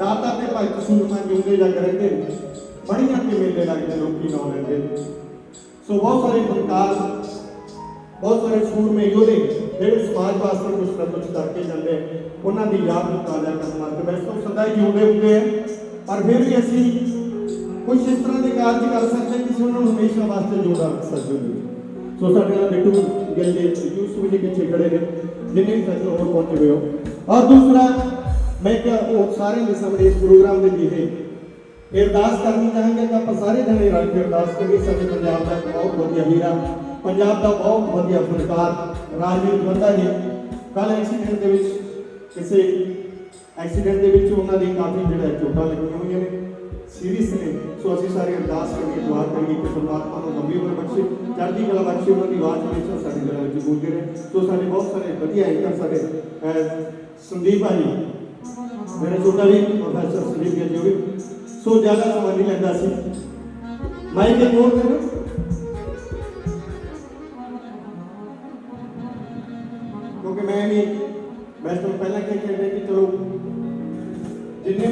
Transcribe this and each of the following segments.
ਦਾਤਾ ਤੇ ਭਾਈ ਕਸੂਰਮਾ ਜਿਉਂਦੇ ਜਗ ਰਹਿੰਦੇ ਬੜੀਆਂ ਤੇ ਮੇਲੇ ਲੱਗਦੇ ਲੋਕੀ ਨਾਂ ਲੈਂਦੇ ਸੋ ਬਹੁਤ ਸਾਰੇ ਫਨਕਾਰ ਬਹੁਤ ਸਾਰੇ ਸੂਰਮੇ ਯੋਧੇ ਜਿਹੜੇ ਸਮਾਜ ਵਾਸਤੇ ਕੁਝ ਨਾ ਕੁਝ ਕਰਕੇ ਜਾਂਦੇ ਉਹਨਾਂ ਦੀ ਯਾਦ ਨੂੰ ਤਾਜ਼ਾ ਕਰਨ ਵਾਸਤੇ ਵੈਸੇ ਤਾਂ ਸਦਾ ਹੀ ਜਿਉਂਦੇ ਹੁੰਦੇ ਆ, ਪਰ ਫਿਰ ਵੀ ਅਸੀਂ ਕੁਝ ਇਸ ਤਰ੍ਹਾਂ ਦੇ ਕਾਰਜ ਕਰ ਸਕਦੇ ਹਾਂ ਕਿ ਉਹਨਾਂ ਨੂੰ ਹਮੇਸ਼ਾ ਵਾਸਤੇ ਜੋੜਾ ਰੱਖ ਸਕਦੇ ਹਾਂ। ਸੋ ਸਾਡੇ ਨਾਲ ਬਿੱਟੂ ਗਿੱਲ ਦੇ ਯੂਸਫ ਜੀ ਪਿੱਛੇ ਖੜੇ ਨੇ, ਜਿੰਨੇ ਵੀ ਸਾਡੇ ਹੋਰ ਪਹੁੰਚੇ ਹੋਏ ਹੋ। ਔਰ ਦੂਸਰਾ ਮੈਂ ਕਿ ਉਹ ਸਾਰਿਆਂ ਦੇ ਸਾਹਮਣੇ ਇਸ ਪ੍ਰੋਗਰਾਮ ਦੇ ਜਿਹੇ ਅਰਦਾਸ ਕਰਨੀ ਚਾਹਾਂਗੇ ਤਾਂ ਆਪਾਂ ਸਾਰੇ ਜਣੇ ਰਲ ਕੇ ਅਰਦਾਸ ਕਰੀਏ। ਸਾਡੇ ਪੰਜਾਬ ਦਾ ਬਹੁਤ ਵਧੀਆ ਹੀਰਾ ਪੰਜਾਬ ਦਾ ਬਹੁਤ ਵਧੀਆ ਫਨਕਾਰ ਰਾਜਵੀਰ ਬੰਦਾ ਜੀ। ਕੱਲ ਐਕਸੀਡੈਂਟ ਦੇ ਵਿੱਚ ਕਿਸੇ ਐਕਸੀਡੈਂਟ ਦੇ ਵਿੱਚ ਉਹਨਾਂ ਦੀ ਕਾਫੀ ਜਿਹੜਾ ਚੋਟਾਂ ਲੱਗੀਆਂ ਹੋਈਆਂ ਨੇ। ਸੀਰੀਅਸ ਨੇ। ਸੋ ਅਸੀਂ ਸਾਰੇ ਅਰਦਾਸ ਕਰੀਏ ਦੁਆ ਕਰੀਏ ਕਿ ਪਰਮਾਤਮਾ ਨੂੰ ਲੰਬੀ ਉਮਰ ਬਖਸ਼ੇ। ਚੜ੍ਹਦੀ ਕਲਾ ਬਖਸ਼ੇ, ਉਹਨਾਂ ਦੀ ਆਵਾਜ਼ ਹਮੇਸ਼ਾ ਸਾਡੇ ਦਿਲਾਂ ਵਿੱਚ ਗੂੰਜੇ ਰਹੇ ਸੋ ਸਾਡੇ ਬਹੁਤ ਸਾਰੇ ਵਧੀਆ ਐਂਕਰ ਸਾਡੇ ਸੰਦੀਪ ਭਾਜੀ ਮੇਰੇ ਛੋਟਾ ਵੀ ਪ੍ਰੋਫੈਸਰ ਸੰਦੀਪ ਗਿੱਲ ਜੀ ਵੀ ਸੋ ਜ਼ਿਆਦਾ ਸਮਾਂ ਨਹੀਂ ਲੈਂਦਾ ਸੀ ਮਾਈਕ ਦੇ ਕੋਲ ਤੇ ਨਾ ਕਿਉਂਕਿ ਮੈਂ ਵੀ ਮੈਂ ਤੁਹਾਨੂੰ ਪਹਿਲਾਂ ਕਹਿ ਕੇ ਕਿ ਚਲੋ ਜਿੰਨੇ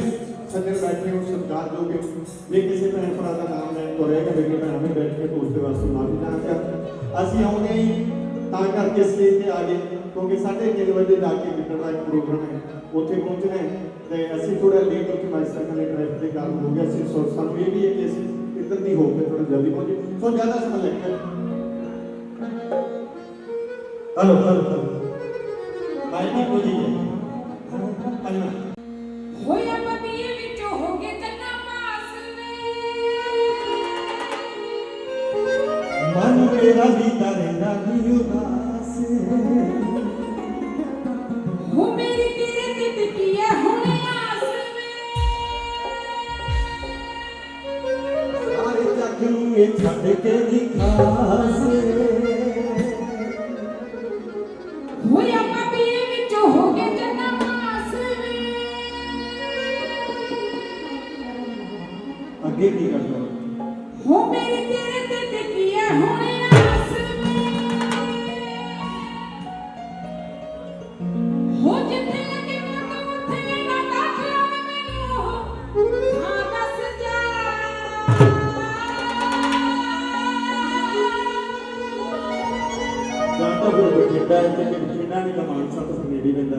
ਸੱਜਣ ਬੈਠੇ ਹੋ ਸਰਕਾਰ ਜੋ ਕਿ ਜੇ ਕਿਸੇ ਭੈਣ ਭਰਾ ਦਾ ਨਾਮ ਲੈਣ ਤੋਂ ਰਹਿ ਕੇ ਬੇਟੇ ਭੈਣਾਂ ਵੀ ਬੈਠ ਕੇ ਉਸ ਦੇ ਵਾਸਤੇ ਮਾਫੀ ਚਾਹਾਂਗਾ ਅਸੀਂ ਆਉਂਦੇ ਹੀ ਤਾਂ ਕਰਕੇ ਸਟੇਜ ਤੇ ਆ ਗਏ ਕਿਉਂਕਿ ਸਾਢੇ ਤਿੰਨ ਵਜੇ ਜਾ ਕੇ ਵਿਕਣ ਦਾ ਇੱਕ ਪ੍ਰੋਗਰਾਮ ਹੈ ਉੱਥੇ ਪਹੁੰਚਣਾ ਹੈ ਤੇ ਅਸੀਂ ਥੋੜਾ ਲੇਟ ਉੱਥੇ ਮਾਈਸਟਰ ਨੇ ਟ੍ਰੈਫਿਕ ਦੇ ਕਾਰਨ ਹੋ ਗਿਆ ਸੀ ਸੋ ਸਾਨੂੰ ਇਹ ਵੀ ਹੈ ਕਿ ਅਸੀਂ ਇੱਧਰ ਦੀ ਹੋ ਕੇ ਥੋੜਾ ਜਲਦੀ ਪਹੁੰਚੇ ਸੋ ਜ਼ਿਆਦਾ ਸਮਾਂ ਲੱਗਿਆ ਹਲੋ ਹਲੋ ਹਲੋ ਬਾਈ ਦੀ ਕੋਈ ਹੈ ਹਲੋ ਹੋਇਆ ਮਦੀਰ ਵਿੱਚ ਹੋ ਗਏ ਚੰਨਾ ਪਾਸ ਵੇ ਮਨ ਮੇਰਾ ਵੀ ਰਹਿੰਦਾ ਨਹੀਂ ਉਦਾਸ ਇਹ ਛੱਡ ਕੇ ਦੀ ਖਾਸ ਹੋਇਆ ਮਦੀਰ ਵਿੱਚ ਹੋ ਗਏ ਚੰਨਾ ਪਾਸ ਵੇ। ਅੱਗੇ ਕੀ ਕਰਨਾ ਹੋ ਮੇਰੀ ਤੇਰੇ ਤੇ ਟਿਕੀ ਹੈ ਹੁਣ ਹੈ ਤੇ ਬਠਿੰਡਾ ਨਹੀਂ ਤਾਂ ਮਾਨਸਾ ਤੋਂ ਨੇੜੇ ਪੈਂਦਾ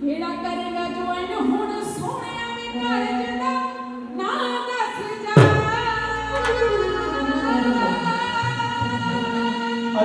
ਕਿਹੜਾ ਕਰੇਗਾ ਜਵਾਨ ਹੁਣ ਸੋਹਣਿਆ ਵੀ ਘਰ ਜਦਾ ਨਾ ਦੱਸ ਜਾ। ਆ